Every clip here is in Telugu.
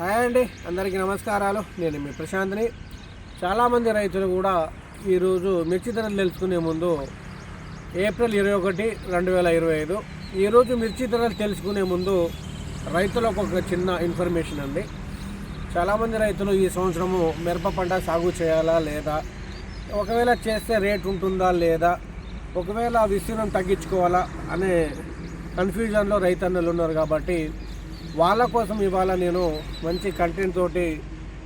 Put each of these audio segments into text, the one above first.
హాయ్ అండి అందరికీ నమస్కారాలు. నేను మీ ప్రశాంత్ని. చాలామంది రైతులు కూడా ఈరోజు మిర్చి ధరలు తెలుసుకునే ముందు ఏప్రిల్ ఇరవై ఒకటి రెండు వేల ఇరవై ఐదు. ఈరోజు మిర్చి ధరలు తెలుసుకునే ముందు రైతులకు ఒక చిన్న ఇన్ఫర్మేషన్ అండి. చాలామంది రైతులు ఈ సంవత్సరము మిరప పంట సాగు చేయాలా లేదా? ఒకవేళ చేస్తే రేట్ ఉంటుందా లేదా? ఒకవేళ విస్తీర్ణం తగ్గించుకోవాలా? అనే కన్ఫ్యూజన్లో రైతన్నలు ఉన్నారు కాబట్టి వాళ్ళ కోసం ఇవాళ నేను మంచి కంటెంట్ తోటి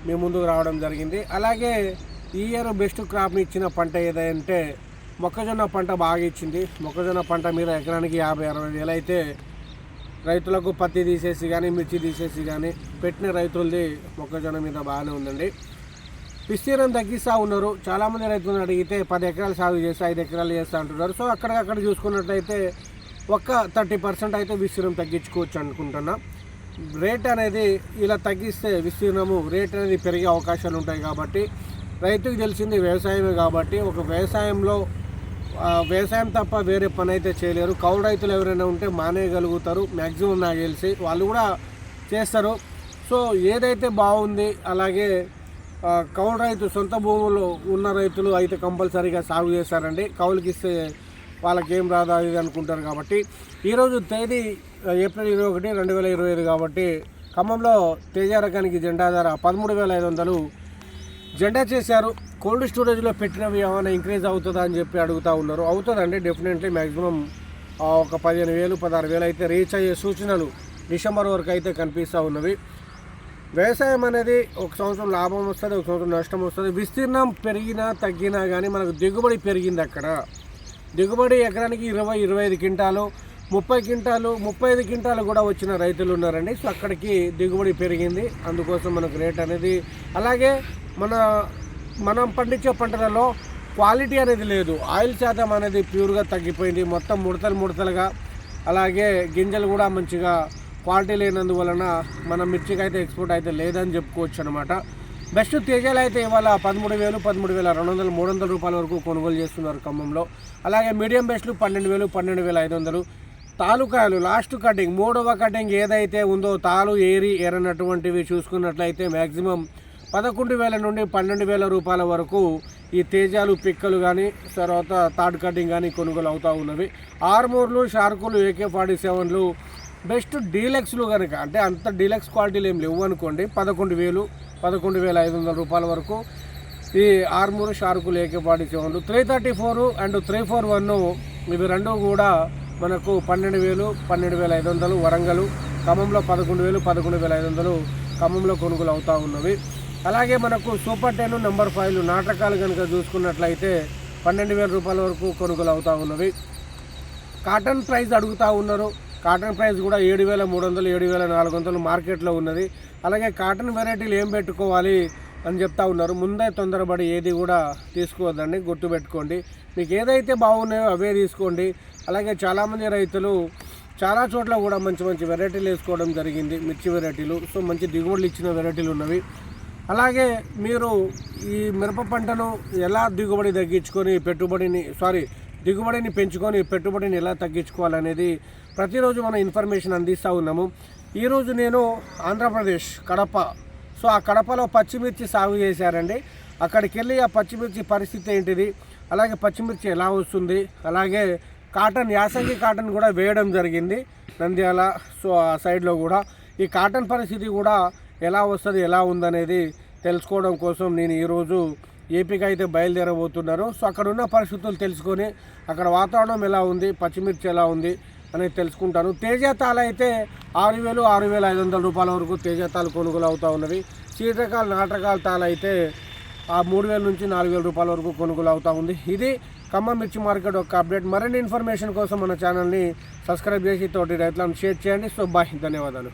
మీ ముందుకు రావడం జరిగింది. అలాగే ఈ ఇయర్ బెస్ట్ క్రాప్ని ఇచ్చిన పంట ఏదంటే మొక్కజొన్న పంట బాగా ఇచ్చింది. మొక్కజొన్న పంట మీద ఎకరానికి యాభై అరవై వేలు అయితే రైతులకు పత్తి తీసేసి కానీ మిర్చి తీసేసి కానీ పెట్టిన రైతులది మొక్కజొన్న మీద బాగానే ఉందండి. విస్తీర్ణం తగ్గిస్తూ ఉన్నారు. చాలామంది రైతులను అడిగితే పది ఎకరాలు సాగు చేస్తే ఐదు ఎకరాలు చేస్తా అంటున్నారు. సో అక్కడికక్కడ చూసుకున్నట్లయితే ఒక్క థర్టీ పర్సెంట్ అయితే విస్తీర్ణం తగ్గించుకోవచ్చు అనుకుంటున్నా. రేట్ అనేది ఇలా తగ్గిస్తే విస్తీర్ణము రేట్ అనేది పెరిగే అవకాశాలు ఉంటాయి కాబట్టి రైతుకు తెలిసింది వ్యవసాయమే కాబట్టి ఒక వ్యవసాయంలో వ్యవసాయం తప్ప వేరే పని అయితే చేయలేరు. కౌలు రైతులు ఎవరైనా ఉంటే మానేయగలుగుతారు. మ్యాక్సిమం నాకు తెలిసి వాళ్ళు కూడా చేస్తారు. సో ఏదైతే బాగుంది అలాగే కౌలు రైతు సొంత భూములు ఉన్న రైతులు అయితే కంపల్సరీగా సాగు చేస్తారండి. కౌలుకి ఇస్తే వాళ్ళకి ఏం రాదా ఇది అనుకుంటారు కాబట్టి ఈరోజు తేదీ ఏప్రిల్ ఇరవై ఒకటి రెండు వేల ఇరవై ఐదు కాబట్టి ఖమ్మంలో తేజ రకానికి జెండా ధర పదమూడు వేల ఐదు వందలు జెండా చేశారు. కోల్డ్ స్టోరేజ్లో పెట్టినవి ఏమైనా ఇంక్రీజ్ అవుతుందా అని చెప్పి అడుగుతూ ఉన్నారు. అవుతుందండి డెఫినెట్లీ మ్యాక్సిమం ఒక పదిహేను వేలు పదహారు వేలు అయితే రీచ్ అయ్యే సూచనలు డిసెంబర్ వరకు అయితే కనిపిస్తూ ఉన్నవి. వ్యవసాయం అనేది ఒక సంవత్సరం లాభం వస్తుంది ఒక సంవత్సరం నష్టం వస్తుంది. విస్తీర్ణం పెరిగినా తగ్గినా కానీ మనకు దిగుబడి పెరిగింది అక్కడ. దిగుబడి ఎకరానికి ఇరవై ఇరవై ఐదు క్వింటాలు ముప్పై క్వింటాలు ముప్పై ఐదు క్వింటాలు కూడా వచ్చిన రైతులు ఉన్నారండి. సో అక్కడికి దిగుబడి పెరిగింది. అందుకోసం మనకు రేట్ అనేది అలాగే మన మనం పండించే పంటలలో క్వాలిటీ అనేది లేదు. ఆయిల్ శాతం అనేది ప్యూర్గా తగ్గిపోయింది. మొత్తం ముడతలు ముడతలుగా అలాగే గింజలు కూడా మంచిగా క్వాలిటీ లేనందువలన మన మిర్చికి అయితే ఎక్స్పోర్ట్ అయితే లేదని చెప్పుకోవచ్చు అనమాట బెస్ట్ తేజాలు అయితే ఇవాళ పదమూడు వేలు పదమూడు వేల రెండు వందలు మూడు వందల రూపాయల వరకు కొనుగోలు చేస్తున్నారు ఖమ్మంలో. అలాగే మీడియం బెస్ట్లు పన్నెండు వేలు పన్నెండు వేల ఐదు వందలు. తాలూకాయలు లాస్ట్ కటింగ్ మూడవ కటింగ్ ఏదైతే ఉందో తాలు ఏరి ఏరనటువంటివి చూసుకున్నట్లయితే మ్యాక్సిమం పదకొండు వేల నుండి పన్నెండు వేల రూపాయల వరకు ఈ తేజాలు పిక్కలు కానీ తర్వాత థర్డ్ కటింగ్ కానీ కొనుగోలు అవుతూ ఉన్నవి. ఆర్మూర్లు షార్కులు ఏకే ఫార్టీ సెవెన్లు బెస్ట్ డీలక్స్లు కనుక అంటే అంత డీలక్స్ క్వాలిటీలు ఏం లేవు అనుకోండి పదకొండు వేలు పదకొండు వేల ఐదు వందల రూపాయల వరకు ఈ ఆర్మూర్ షార్కులు AK సెవెన్లు three thirty four and three four one ఇవి రెండు కూడా మనకు పన్నెండు వేలు పన్నెండు వేల ఐదు వందలు వరంగల్ ఖమ్మంలో పదకొండు వేలు పదకొండు వేల ఐదు వందలు ఖమ్మంలో కొనుగోలు అవుతూ ఉన్నవి. అలాగే మనకు సూపర్ టెన్ నెంబర్ ఫైవ్లు నాటకాలు కనుక చూసుకున్నట్లయితే పన్నెండు వేల రూపాయల వరకు కొనుగోలు అవుతూ ఉన్నవి. కాటన్ ప్రైస్ అడుగుతూ ఉన్నారు. కాటన్ ప్రైస్ కూడా ఏడు వేల మూడు వందలు ఏడు వేల నాలుగు వందలు మార్కెట్లో ఉన్నది. అలాగే కాటన్ వెరైటీలు ఏం పెట్టుకోవాలి అని చెప్తా ఉన్నారు. ముందే తొందరపడి ఏది కూడా తీసుకోవద్దండి గుర్తుపెట్టుకోండి మీకు ఏదైతే బాగున్నాయో అవే తీసుకోండి. అలాగే చాలామంది రైతులు చాలా చోట్ల కూడా మంచి మంచి వెరైటీలు వేసుకోవడం జరిగింది మిర్చి వెరైటీలు. సో మంచి దిగుబడులు ఇచ్చిన వెరైటీలు ఉన్నవి. అలాగే మీరు ఈ మిరప పంటను ఎలా దిగుబడి తగ్గించుకొని పెట్టుబడిని సారీ దిగుబడిని పెంచుకొని పెట్టుబడిని ఎలా తగ్గించుకోవాలనేది ప్రతిరోజు మనం ఇన్ఫర్మేషన్ అందిస్తూ ఉన్నాము. ఈరోజు నేను ఆంధ్రప్రదేశ్ కడప. సో ఆ కడపలో పచ్చిమిర్చి సాగు చేశారండి. అక్కడికి వెళ్ళి ఆ పచ్చిమిర్చి పరిస్థితి ఏంటిది? అలాగే పచ్చిమిర్చి ఎలా వస్తుంది? అలాగే కాటన్ యాసంగి కాటన్ కూడా వేయడం జరిగింది నంద్యాల. సో ఆ సైడ్లో కూడా. ఈ కాటన్ పరిస్థితి కూడా ఎలా వస్తుంది ఎలా ఉందనేది తెలుసుకోవడం కోసం నేను ఈరోజు ఏపీకి అయితే బయలుదేరబోతున్నారు. సో అక్కడ ఉన్న పరిస్థితులు తెలుసుకొని అక్కడ వాతావరణం ఎలా ఉంది పచ్చిమిర్చి ఎలా ఉంది అనేది తెలుసుకుంటాను. తేజాతాలు అయితే ఆరు వేలు ఆరు వేల ఐదు వందల రూపాయల వరకు తేజాతాలు కొనుగోలు అవుతూ ఉన్నవి చీటకాలు నాటకాల తాలు అయితే ఆ మూడు వేల నుంచి నాలుగు వేల రూపాయల వరకు కొనుగోలు అవుతూ ఉంది. ఇది ఖమ్మం మిర్చి మార్కెట్ ఒక అప్డేట్. మరిన్ని ఇన్ఫర్మేషన్ కోసం మన ఛానల్ని సబ్స్క్రైబ్ చేసి తోటి రైతులను షేర్ చేయండి. సో బాయ్ ధన్యవాదాలు.